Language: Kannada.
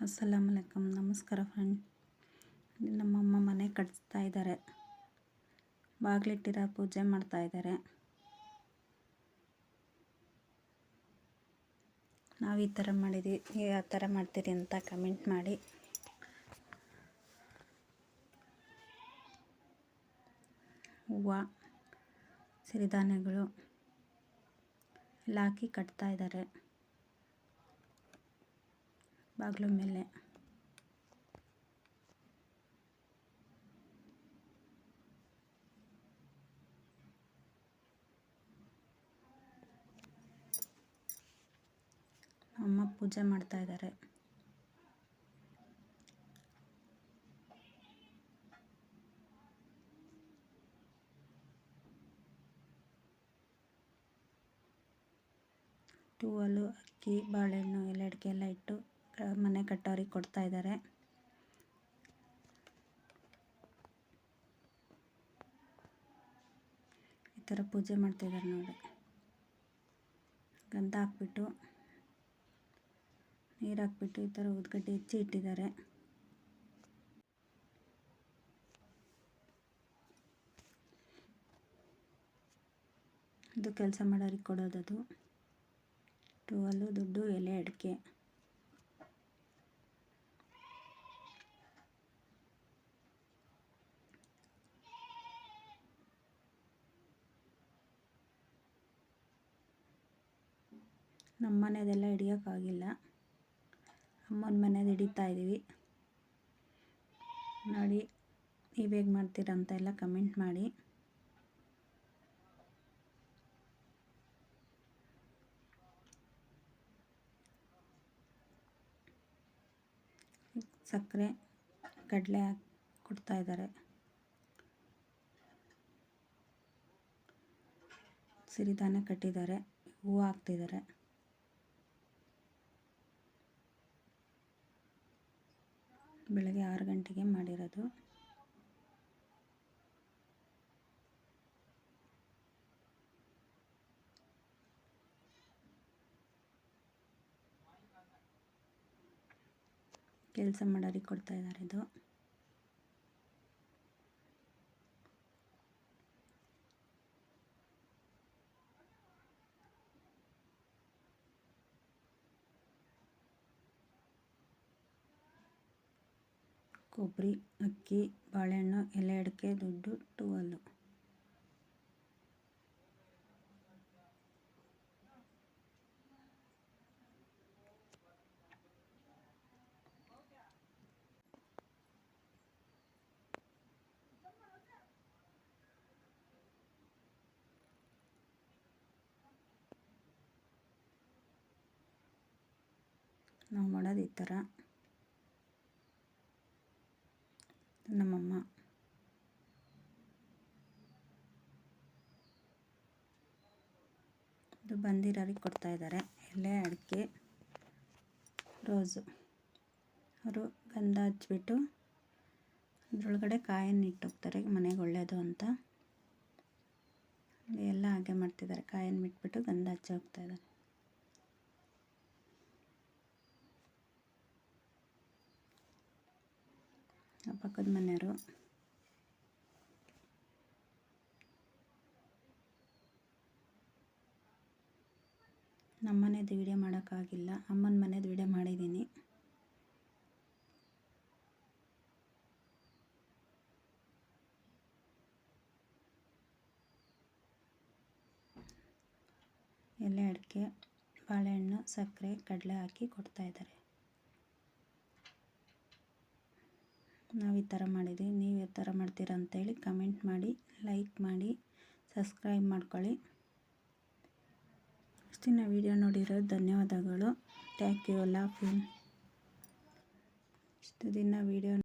ಅಸ್ಸಲಾಮ್ ಅಲೈಕಮ್ ನಮಸ್ಕಾರ ಫ್ರೆಂಡ್. ನಮ್ಮಮ್ಮ ಮನೆ ಕಟ್ಸ್ತಾ ಇದ್ದಾರೆ ಬಾಗಿಲಿಟ್ಟಿರೋ ಪೂಜೆ ಮಾಡ್ತಾ ಇದ್ದಾರೆ ನಾವು ಈ ಥರ ಮಾಡಿದ್ವಿ ಯಾವ ಥರ ಮಾಡ್ತೀರಿ ಅಂತ ಕಮೆಂಟ್ ಮಾಡಿ. ಹೂವು, ಸಿರಿಧಾನ್ಯಗಳು ಎಲ್ಲ ಹಾಕಿ ಕಟ್ತಾ ಇದ್ದಾರೆ ಬಾಗಿಲು ಮೇಲೆ. ಅಮ್ಮ ಪೂಜೆ ಮಾಡ್ತಾ ಇದ್ದಾರೆ ಟೂವಲು ಅಕ್ಕಿ ಬಾಳೆಹಣ್ಣು ಎಲ್ಲ ಅಡಿಕೆ ಎಲ್ಲ ಇಟ್ಟು ಮನೆ ಕಟ್ಟೋರಿಗೆ ಕೊಡ್ತಾ ಇದ್ದಾರೆ. ಈ ಥರ ಪೂಜೆ ಮಾಡ್ತಾಯಿದ್ದಾರೆ ನೋಡಿ. ಗಂಧ ಹಾಕ್ಬಿಟ್ಟು, ನೀರು ಹಾಕ್ಬಿಟ್ಟು ಈ ಥರ ಉದ್ಗಡ್ಡೆ ಹೆಚ್ಚಿ ಇಟ್ಟಿದ್ದಾರೆ. ಇದು ಕೆಲಸ ಮಾಡೋರಿಗೆ ಕೊಡೋದದು. ಟೂವಲ್ಲು, ದುಡ್ಡು, ಎಲೆ, ಅಡಿಕೆ. ನಮ್ಮ ಮನೆಯದೆಲ್ಲ ಹಿಡಿಯೋಕ್ಕಾಗಿಲ್ಲ. ಅಮ್ಮನ ಮನೆಯದು ಹಿಡಿತಾ ಇದ್ದೀವಿ ನೋಡಿ, ನೀವು ಹೇಗೆ ಮಾಡ್ತೀರ ಅಂತ ಎಲ್ಲ ಕಮೆಂಟ್ ಮಾಡಿ. ಸಕ್ಕರೆ ಕಡಲೆ ಹಾಕಿ ಕೊಡ್ತಾ ಇದ್ದಾರೆ. ಸಿರಿಧಾನ್ಯ ಕಟ್ಟಿದ್ದಾರೆ. ಹೂವು ಹಾಕ್ತಿದ್ದಾರೆ. ಬೆಳಗ್ಗೆ ಆರು ಗಂಟೆಗೆ ಮಾಡಿರೋದು. ಕೆಲಸ ಮಾಡೋರಿಗೆ ಕೊಡ್ತಾ ಇದ್ದಾರೆ ಇದು. ಕೊಬ್ಬರಿ ಅಕ್ಕಿ ಬಾಳೆಹಣ್ಣು ಎಲೆ ಅಡಿಕೆ ದುಡ್ಡು ಟುವಲು ನಾವು ಮಾಡೋದು ಈ ಥರ. ನಮ್ಮಮ್ಮ. ಇದು ಬಂದಿರೋರಿಗೆ ಕೊಡ್ತಾ ಇದ್ದಾರೆ. ಎಲೆ, ಅಡಿಕೆ, ರೋಸು. ಅವರು ಗಂಧ ಹಚ್ಚಿಬಿಟ್ಟು ಅದರೊಳಗಡೆ ಕಾಯನ್ನು ಇಟ್ಟೋಗ್ತಾರೆ. ಮನೆಗೆ ಒಳ್ಳೆಯದು ಅಂತ. ಎಲ್ಲ ಹಾಗೆ ಮಾಡ್ತಿದ್ದಾರೆ. ಕಾಯನ್ನು ಬಿಟ್ಬಿಟ್ಟು ಗಂಧ ಹಚ್ಚಿ ಹೋಗ್ತಾ ಇದ್ದಾರೆ. ಪಕ್ಕದ ಮನೆಯವರು. ನಮ್ಮ ಮನೇದು ವೀಡಿಯೋ ಮಾಡೋಕ್ಕಾಗಿಲ್ಲ. ಅಮ್ಮನ ಮನೇದು ವೀಡಿಯೋ ಮಾಡಿದ್ದೀನಿ. ಎಲೆ ಅಡಿಕೆ, ಬಾಳೆಹಣ್ಣು, ಸಕ್ಕರೆ, ಕಡಲೆ ಹಾಕಿ ಕೊಡ್ತಾಯಿದ್ದಾರೆ ನಾವು ಈ ಥರ ಮಾಡಿದ್ವಿ, ನೀವು ಯಾವ ಥರ ಮಾಡ್ತೀರಾ ಅಂತೇಳಿ ಕಮೆಂಟ್ ಮಾಡಿ ಲೈಕ್ ಮಾಡಿ ಸಬ್ಸ್ಕ್ರೈಬ್ ಮಾಡ್ಕೊಳ್ಳಿ. ಇಷ್ಟಿನ ವೀಡಿಯೋ ನೋಡಿರೋದು ಧನ್ಯವಾದಗಳು. ಥ್ಯಾಂಕ್ ಯು ಯು ಇಷ್ಟು ದಿನ ವೀಡಿಯೋ